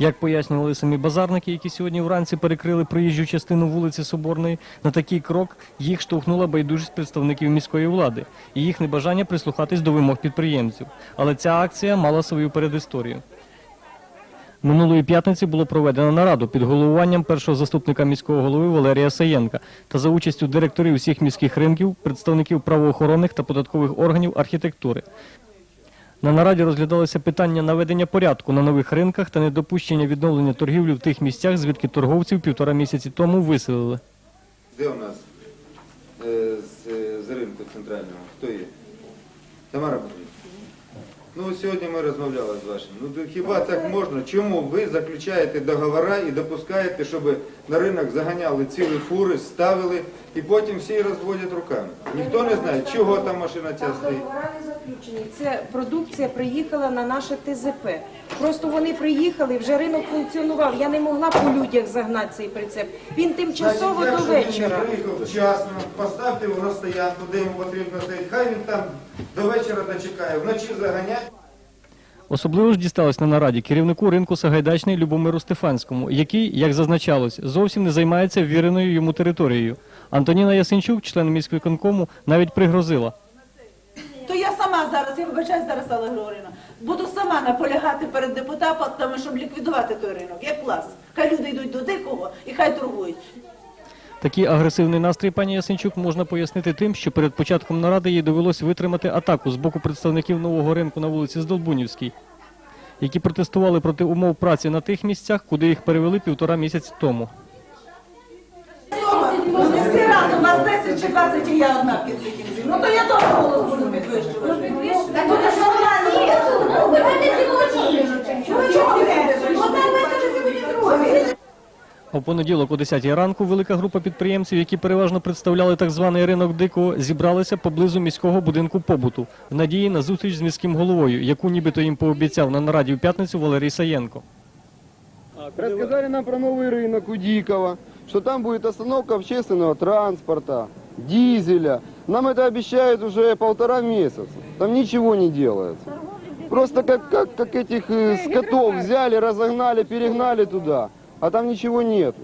Як пояснювали самі базарники, які сьогодні вранці перекрили проїжджу частину вулиці Соборної, на такий крок їх штовхнула байдужість представників міської влади і їх небажання прислухатись до вимог підприємців. Але ця акція мала свою передісторію. Минулої п'ятниці було проведено нараду під головуванням першого заступника міського голови Валерія Саєнка та за участю директорів усіх міських ринків, представників правоохоронних та податкових органів архітектури. На нараді розглядалося питання наведення порядку на нових ринках та недопущення відновлення торгівлі в тих місцях, звідки торговців півтора місяці тому виселили. Де у нас е, з, з ринку центрального? Хто є? Тамара Петрівна. Ну, сьогодні ми розмовляли з вашим. Ну, хіба так можна? Чому ви заключаєте договори і допускаєте, щоб на ринок заганяли цілі фури, ставили і потім всі розводять руками? Ніхто не знає, чого там машина ця стоїть. Договори. Це продукція приїхала на наше ТЗП. Просто вони приїхали, вже ринок функціонував. Я не могла по людях загнати цей прицеп. Він тимчасово до якщо вечора. Він приїхав вчасно, поставте його на стоянку, де йому потрібно стояти. Хай він там до вечора дочекає, вночі заганять. Особливо ж дісталось на нараді керівнику ринку Сагайдачний Любомиру Стефанському, який, як зазначалось, зовсім не займається ввіреною йому територією. Антоніна Ясенчук, член міськвиконкому, навіть пригрозила. Сама зараз, я вибачаю зараз, Олег Григорівна, буду сама наполягати перед депутатами, щоб ліквідувати той ринок, як клас. Хай люди йдуть до дикого і хай торгують. Такий агресивний настрій пані Ясенчук можна пояснити тим, що перед початком наради їй довелось витримати атаку з боку представників нового ринку на вулиці Здолбунівській, які протестували проти умов праці на тих місцях, куди їх перевели півтора місяці тому. 10 чи 20 і я одна в кінці кінці. Ну то я теж голос буду підвищувати. Буде ж нормально. Ну ви кажете? Ну там ви друге. А понеділок о 10 ранку велика група підприємців, які переважно представляли так званий ринок дикого, зібралися поблизу міського будинку побуту в надії на зустріч з міським головою, яку нібито їм пообіцяв на нараді в п'ятницю Валерій Саєнко. Рассказали нам про новый рынок у Дикого, что там будет остановка общественного транспорта, дизеля. Нам это обещают уже полтора месяца. Там ничего не делается. Просто как, как, как этих э, скотов взяли, разогнали, перегнали туда, а там ничего нет.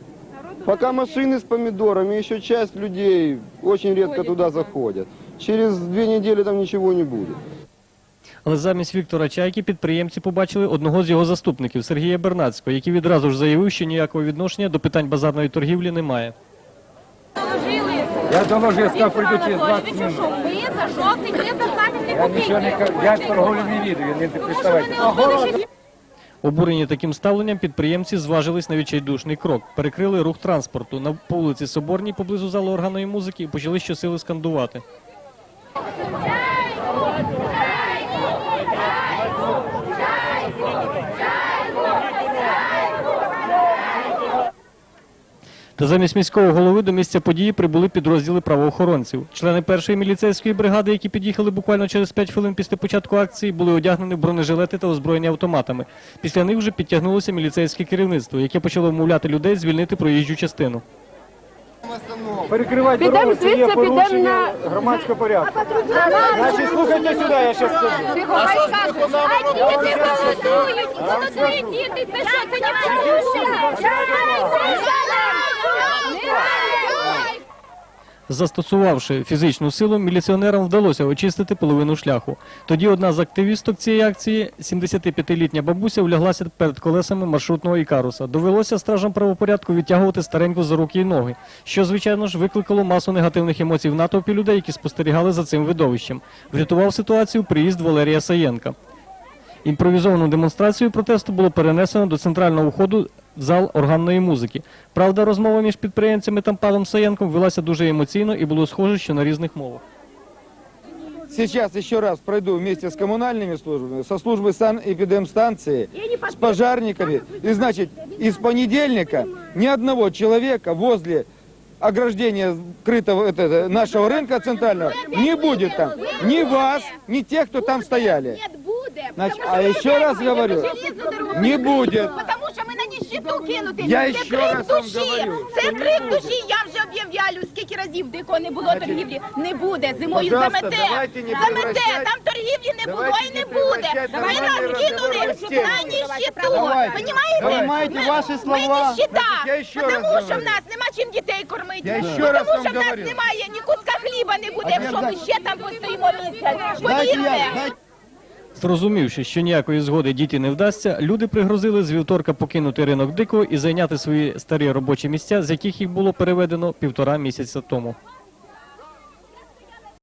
Пока машины с помидорами, еще часть людей очень редко туда заходят. Через две недели там ничего не будет. Але замість Віктора Чайки підприємці побачили одного з його заступників Сергія Бернацького, який відразу ж заявив, що ніякого відношення до питань базарної торгівлі немає. Я доложив, сказав, прийду через 20 минут. ви за жовтий, ви Я нічого не кажу, я торговлю не відаю, не приставайте. Обурені таким ставленням підприємці зважились на відчайдушний крок, перекрили рух транспорту на вулиці Соборній поблизу залу органної музики і почали щосили скандувати. Та замість міського голови до місця події прибули підрозділи правоохоронців. Члени першої міліцейської бригади, які під'їхали буквально через 5 хвилин після початку акції, були одягнені в бронежилети та озброєні автоматами. Після них вже підтягнулося міліцейське керівництво, яке почало вмовляти людей звільнити проїжджу частину. Перекривати дорогу, це є порушення громадського порядку. Значить, слухайте сюди, я ще скажу. А діти голосують, голосують діти, це що, це не порушення? Застосувавши фізичну силу, міліціонерам вдалося очистити половину шляху. Тоді одна з активісток цієї акції, 75-літня бабуся, вляглася перед колесами маршрутного ікаруса. Довелося стражам правопорядку відтягувати стареньку за руки й ноги, що, звичайно ж, викликало масу негативних емоцій в натовпі людей, які спостерігали за цим видовищем. Врятував ситуацію приїзд Валерія Саєнка. Імпровізовану демонстрацію протесту було перенесено до центрального входу зал органної музики. Правда, розмова між підприємцями та паном Саєнком велася дуже емоційно і було схоже, що на різних мовах. Сейчас еще раз пройду вместе с коммунальными службами, со службой санэпидемстанции, с пожарниками. И значит, из понедельника ни одного человека возле ограждения крытого это, это, нашего рынка центрального не будет там. Ни вас, ни тех, кто там стояли. Нет, буде. Значит, Потому а що еще раз людей говорю, железну дорогу не будет. Ми дитину кинути. Я це ще крик раз вам душі. говорю, Це крик душі. Я вже об'являю, скільки разів дикого не було торгівлі. Не буде. Зимою Пожалуйста, замете. давайте не Замете. превращать- Там торгівлі не було Давайте і не не буде. превращать Ми нормальний нас кинули в тему. на ніщиту. Давайте. Понімаєте? Понимаете, Ми- ваші Ми слова. ніщита. Я ще раз Тому що в говорю. нас нема чим дітей кормити. Я ще Тому що в нас говорю. немає ні куска хліба не буде, якщо ми ще там постоїмо місяць. Дайте я, Повірте. дайте Зрозумівши, що ніякої згоди діти не вдасться, люди пригрозили з вівторка покинути ринок дикого і зайняти свої старі робочі місця, з яких їх було переведено півтора місяця тому.